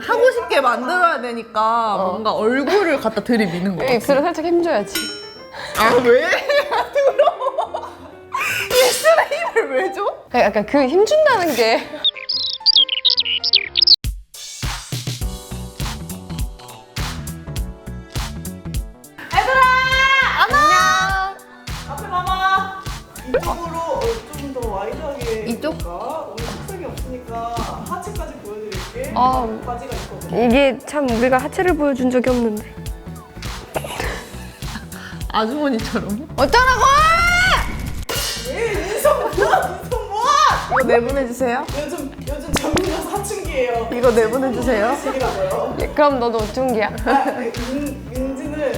하고 싶게 만들어야 되니까 뭔가 얼굴을 갖다 들이미는 거야. 입술을 살짝 힘줘야지. 아 왜? 들어. 입술에 힘을 왜 줘? 약간 그 힘준다는 게 안녕. 앞에 봐봐. 이쪽으로 어, 좀더 와이드하게 이쪽? 해볼까? 오늘 색색이 없으니까 하체까지. 아. 바지가 있거든. 이게 참 우리가 하체를 보여준 적이 없는데. 아주머니처럼. 어쩌라고! 왜 인성 뭐야? 인성 뭐야? 이거 내보내주세요. 요즘 요즘 전문가 사춘기예요. 이거 내보내주세요. 식이라고요. 예, 그럼 너도 어tun기야. 아, 인 윤지는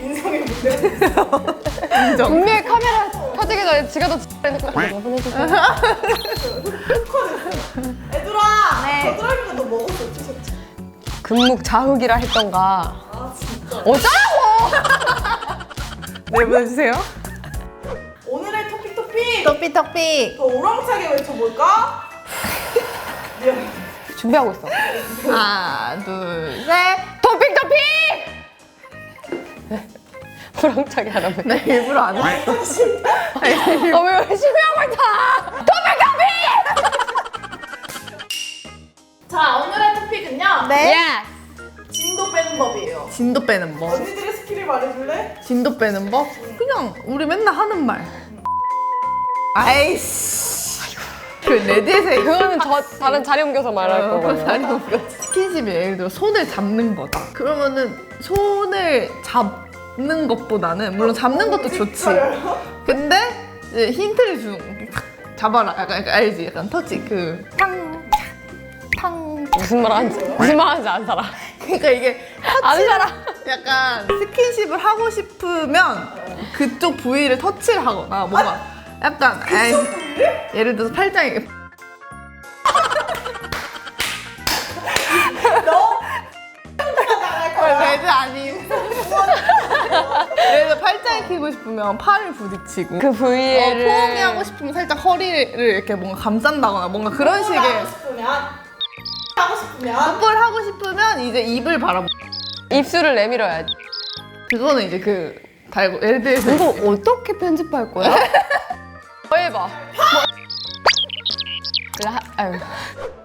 인성에 문제가 있어. 인정. 분명히 카메라 켜지기 전에 지가 더 X해놓고 몇번 해주세요. 애들아. 네. 겨드랑 금묵자흑이라 했던가. 아 진짜. 어쩌라고! 내보내주세요. 오늘의 토픽 토픽. 토삐 토삐. 더 우렁차게 외쳐볼까? 준비하고 있어. 하나 둘 셋. 토픽 토픽! 네. 불황차게 하라며. 나 일부러 안 했어. 아, 왜 열심히 하고 있다! 토픽은요. 네. 토픽! 진도 빼는 법이에요. 진도 빼는 법. 언니들의 스킬을 말해줄래? 진도 빼는 법? 그냥 우리 맨날 하는 말. 아이씨. 그 레디에서 그거는 저 다른 자리 옮겨서 말할 거거든요. 자리 옮겨. 스킨십이 예를 들어 손을 잡는 거다. 그러면은 손을 잡는 것보다는 물론 잡는 것도 좋지. 근데 이제 힌트를 주는 거. 탁 잡아라. 약간, 약간 알지? 약간 터치 그 탕, 탕. 무슨 말 하는지 무슨 말 하는지 안 살아. 그러니까 이게 안 살아. 약간 스킨십을 하고 싶으면 그쪽 부위를 터치를 하거나 뭔가 약간 아이, 예를 들어서 팔짱에 레드 아님 예를 들어 팔짱에 끼고 싶으면 팔을 부딪히고 그 어, 부위를 포옹이 하고 싶으면 살짝 허리를 이렇게 뭔가 감싼다거나 뭔가 그런 식의 하고 싶으면 싶으면 뽀뽀를 하고 싶으면 이제 입을 바라보 입술을 내밀어야지. 그거는 이제 그 달고 예를 들어서 이거 어떻게 편집할 거야? 뭐 해봐. 라, 아유.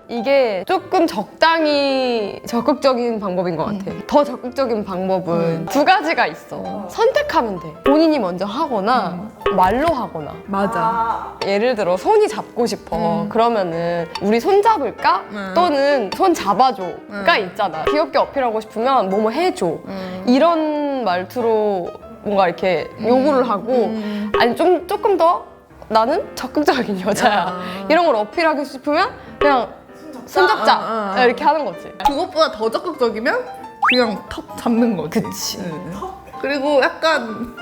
이게 조금 적당히 적극적인 방법인 것 같아. 더 적극적인 방법은 두 가지가 있어. 선택하면 돼. 본인이 먼저 하거나 말로 하거나. 맞아 아, 예를 들어 손이 잡고 싶어. 그러면은 우리 손 잡을까? 음. 또는 손 잡아줘가 있잖아. 귀엽게 어필하고 싶으면 뭐뭐 해줘. 음. 이런 말투로 뭔가 이렇게 요구를 하고 음. 아니 좀 조금 더 나는 적극적인 여자야. 아. 이런 걸 어필하고 싶으면 그냥 손잡자 아, 아, 아. 이렇게 하는 거지. 그것보다 더 적극적이면 그냥 턱 잡는 거지. 그치. 응. 그리고 약간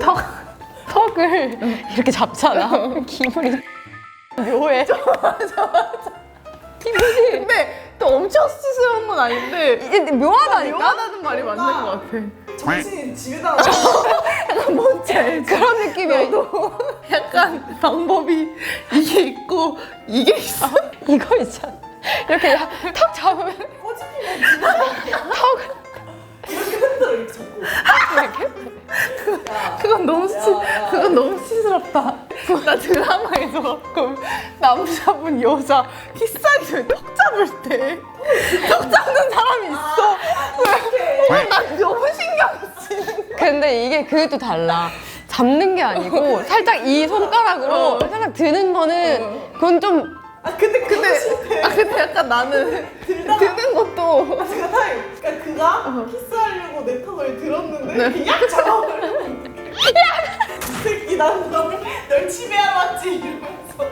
턱 턱을 이렇게 잡잖아. 기분이 묘해. 기분이 근데 또 엄청 수스러운 건 아닌데 이게 묘하다니까? 묘하다는 말이 맞는 것 같아. 정신이 집에다 뭔지 알지? 그런 느낌이야. 너도 약간 방법이 이게 있고 이게 있어. 이거 있잖아. 이렇게 야- 턱 잡으면 꼬집히면 턱을 이렇게 흔들어 이렇게 잡고 이렇게 그건 너무 수 그건 너무 수스럽다. 나 드라마에서 가끔 남자분 여자 키스하기 전에 턱 잡을 때 턱 잡는 사람이 있어. 왜? 어, 난 너무 신경 쓰이는 근데 이게 그게 또 달라. 잡는 게 아니고 살짝 이 손가락으로 어. 살짝 드는 거는 그건 좀 아 근데 근데 아 근데 약간 나는 드는 것도 그가 타임 그러니까 그가 키스하려고 내 턱을 들었는데 네. 약 잡아버리고 야이 새끼 난널 널 지배하러 왔지 이러면서.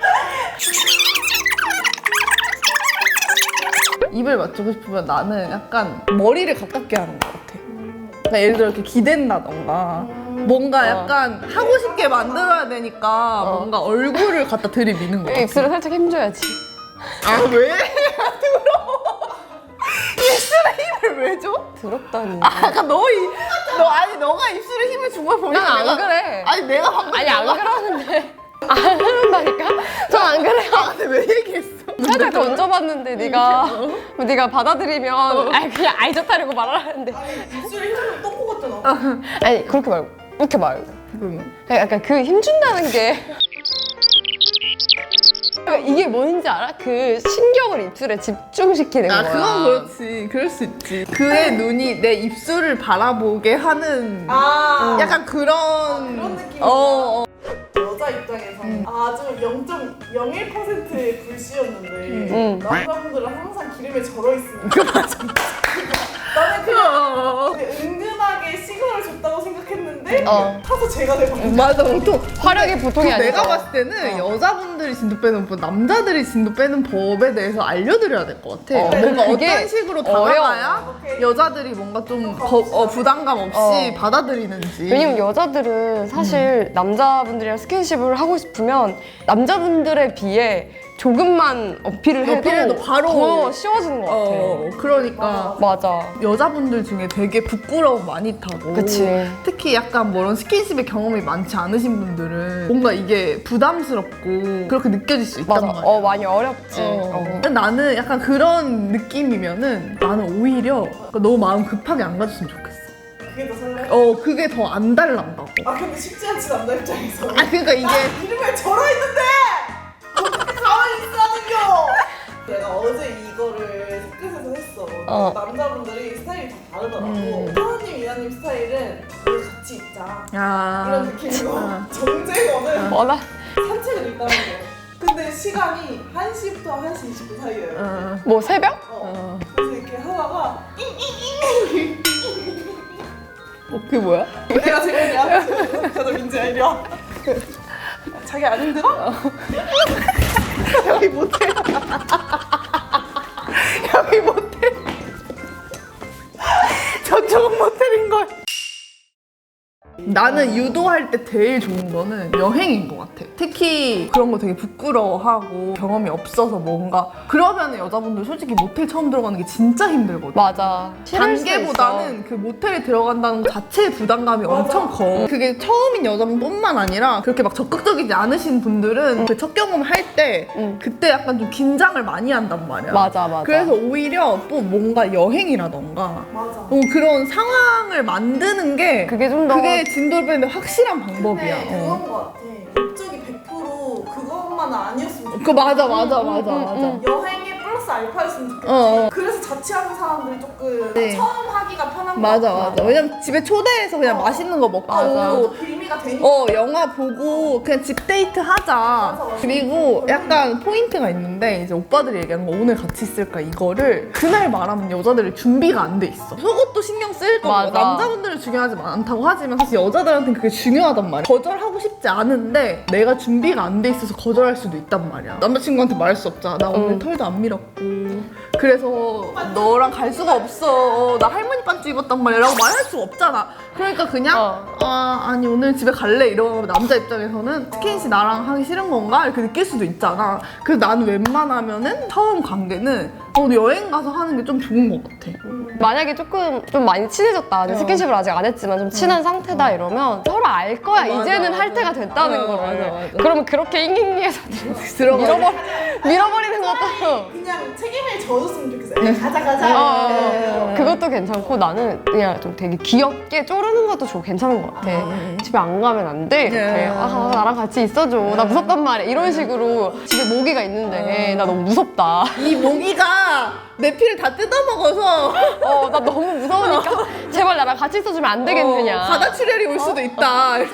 입을 맞추고 싶으면 나는 약간 머리를 가깝게 하는 것 같아. 그러니까 예를 들어 이렇게 기댄다던가 뭔가 약간 하고 싶게 만들어야 되니까 뭔가 얼굴을 갖다 들이미는 거 같아. 입술을 살짝 힘줘야지. 아 왜? 들어. 입술에 힘을 왜 줘? 더럽다니. 아, 약간 너, 이, 너 아니 너가 입술에 힘을 준 걸 보니까 난안 내가- 그래. 아니 내가 방금 아니 안 그러는데 안 한다니까? 전 안 그래요. 아, 근데 왜 얘기했어? 살짝 던져봤는데 네가 네가 받아들이면 아니 그냥 아이 좋다라고 말하는데 아니 입술에 힘주면 똥꼬 같잖아. 아니 그렇게 말고 이렇게 말고 그러면 그냥 약간 그 힘준다는 게. 이게 뭔지 알아? 그 신경을 입술에 집중시키는 아 거야. 그건 그렇지. 그럴 수 있지. 그의 눈이 내 입술을 바라보게 하는 아. 약간 그런 그런 느낌이구나. 어, 어. 여자 입장에서. 아주 0.01%의 불씨였는데 음. 남자분들은 항상 기름에 절어 있으니까 생각했는데 어. 타서 제가 돼버린 맞아 보통 화력이 보통이 아니죠. 내가 봤을 때는 여자분들이 진도 빼는 법, 남자들이 진도 빼는 법에 대해서 알려드려야 될 것 같아. 어, 뭔가 그게 어떤 식으로 어려워. 다가가야 오케이. 여자들이 뭔가 좀 거- 어, 부담감 없이 어. 받아들이는지. 왜냐면 여자들은 사실 남자분들이랑 스킨십을 하고 싶으면 남자분들에 비해 조금만 어필을 해도, 어필해도 바로- 더 쉬워지는 것 같아. 어, 그러니까 맞아. 여자분들 중에 되게 부끄러움 많이 타고 그치. 특히 약간 뭐 이런 스킨십의 경험이 많지 않으신 분들은 뭔가 이게 부담스럽고 그렇게 느껴질 수 있단 맞아. 말이야. 어, 많이 어렵지. 어. 어. 근데 나는 약간 그런 느낌이면은 나는 오히려 너무 마음 급하게 안 가졌으면 좋겠어. 그게 더 설레? 어 그게 더 안 달란다고. 아 근데 쉽지 않지 남자 입장에서 아 그러니까 이게 나 기름에 절어 있는데 내가 어제 이거를 색끝에서 했어 어. 남자분들이 스타일이 다 다르더라고 음. 사원님 이나님 스타일은 우리 같이 있자 이런 아 느낌이고 아. 정재건은 뭐라? 산책을 있다는 거 근데 시간이 1시부터 1시 20분 사이예요 어, 뭐 새벽? 어. 어. 그래서 이렇게 하다가 어, 그게 뭐야? 내가 재밌냐? 저도 민지야 이리 와 자기 안 힘들어? 여기 모텔. 저쪽은 모텔인 걸. 나는 유도할 때 제일 좋은 거는 여행인 것 같아. 특히 그런 거 되게 부끄러워하고 경험이 없어서 뭔가 그러면 여자분들 솔직히 모텔 처음 들어가는 게 진짜 힘들거든. 맞아. 싫을 수도 단계보다는 그 모텔에 들어간다는 것 자체의 부담감이 엄청 커. 그게 처음인 여자분뿐만 아니라 그렇게 막 적극적이지 않으신 분들은 그 첫 경험 할 때 응. 그때 약간 좀 긴장을 많이 한단 말이야. 맞아, 맞아. 그래서 오히려 또 뭔가 여행이라던가 맞아 어, 그런 상황을 만드는 게 그게 좀 더. 그게 진도를 빼는데 확실한 방법이야. 근데 어. 그건 것 같아 목적이 100% 그것만 아니었으면 좋겠어 그 맞아 맞아 음, 맞아 음, 맞아. 음. 여행에 플러스 알파였으면 좋겠지 어, 어. 그래서 자취하는 사람들이 조금 네. 처음 하기가 편한 거 맞아 같아 맞아. 왜냐면 집에 초대해서 그냥 어. 맛있는 거 먹고 아, 오, 되니까 어 영화 보고 그냥 집 데이트 하자. 그리고 약간 포인트가 있는데 이제 오빠들이 얘기하는 거 오늘 같이 있을까? 이거를 그날 말하면 여자들이 준비가 안 돼 있어. 속옷도 신경 쓸 거고 맞아. 남자분들은 중요하지 않다고 하지만 사실 여자들한테는 그게 중요하단 말이야. 거절하고 싶지 않은데 내가 준비가 안 돼 있어서 거절할 수도 있단 말이야. 남자친구한테 말할 수 없잖아. 나 오늘 응. 털도 안 밀었고 그래서 너랑 갈 수가 없어 나 할머니 반지 입었단 말이야 라고 말할 수 없잖아 그러니까 그냥 어. 아 아니 오늘 집에 갈래 이러면 남자 입장에서는 스킨십 나랑 하기 싫은 건가 이렇게 느낄 수도 있잖아 그래서 나는 웬만하면은 처음 관계는 어, 여행 가서 하는 게 좀 좋은 것 같아 만약에 조금 좀 많이 친해졌다. 근데 어. 스킨십을 아직 안 했지만 좀 친한 상태다 이러면 서로 알 거야. 어, 맞아, 이제는 맞아. 할 때가 됐다는 어, 거를. 맞아, 맞아. 그러면 그렇게 잉잉잉해서 들어가 밀어버, 밀어버리는 것도 그냥 책임을 져줬 으면 좋겠어 야, 가자 가자 어, 네. 그것도 괜찮고 나는 그냥 좀 되게 귀엽게 쪼르는 것도 좋 괜찮은 것 같아. 집에 안 가면 안 돼. 이렇게. 네. 아, 나랑 같이 있어줘. 나 무섭단 말이야. 이런 식으로 집에 모기가 있는데 나 너무 무섭다. 이 모기가 내 피를 다 뜯어먹어서 어, 나 너무 무서우니까 제발 나랑 같이 있어주면 안 되겠느냐. 어, 바다 출혈이 올 수도 있다 좀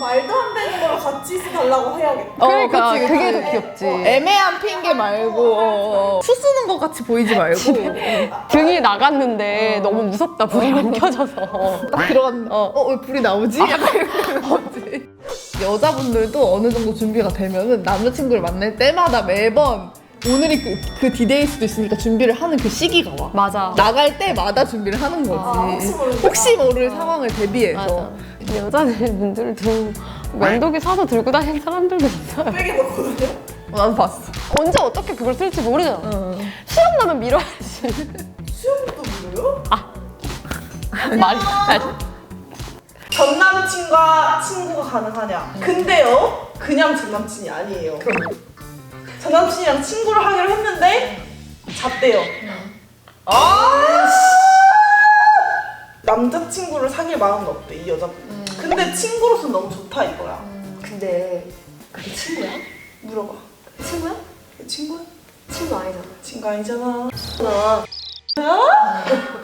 말도 안 되는 거랑 같이 있어 달라고 해야겠다 어, 그러니까 그치. 그게 더 귀엽지. 애매한 핑계 말고 어, 어. 수 쓰는 것 같이 보이지 말고 등이 나갔는데 너무 무섭다. 불이 안 켜져서. 딱 들어갔는데 어. 어 왜 불이 나오지? 약간 이런 거지 여자분들도 어느 정도 준비가 되면은 남자친구를 만날 때마다 매번 오늘이 그, 그 디데이일 수도 있으니까 준비를 하는 그 시기가 와 맞아. 나갈 때마다 준비를 하는 거지 아. 혹시 모를 상황을 대비해서 맞아. 근데 여자분들도 면도기 사서 들고 다니는 사람들도 있어요. 빼게 넣거든요 어, 나도 봤어 언제 어떻게 그걸 쓸지 모르잖아. 어. 수염 나면 밀어야지. 수영도 물어요? 말이. 전 남친과 친구가 가능하냐 근데요 그냥 전 남친이 아니에요. 전 남친이랑 친구를 하기로 했는데 잤대요. 아! 남자친구를 사귈 마음은 없대 이 여자분. 근데 친구로서 너무 좋다 이거야. 근데 그게 친구야? 물어봐. 친구야? 친구야? 친구 아니잖아. 친구 아니잖아. 나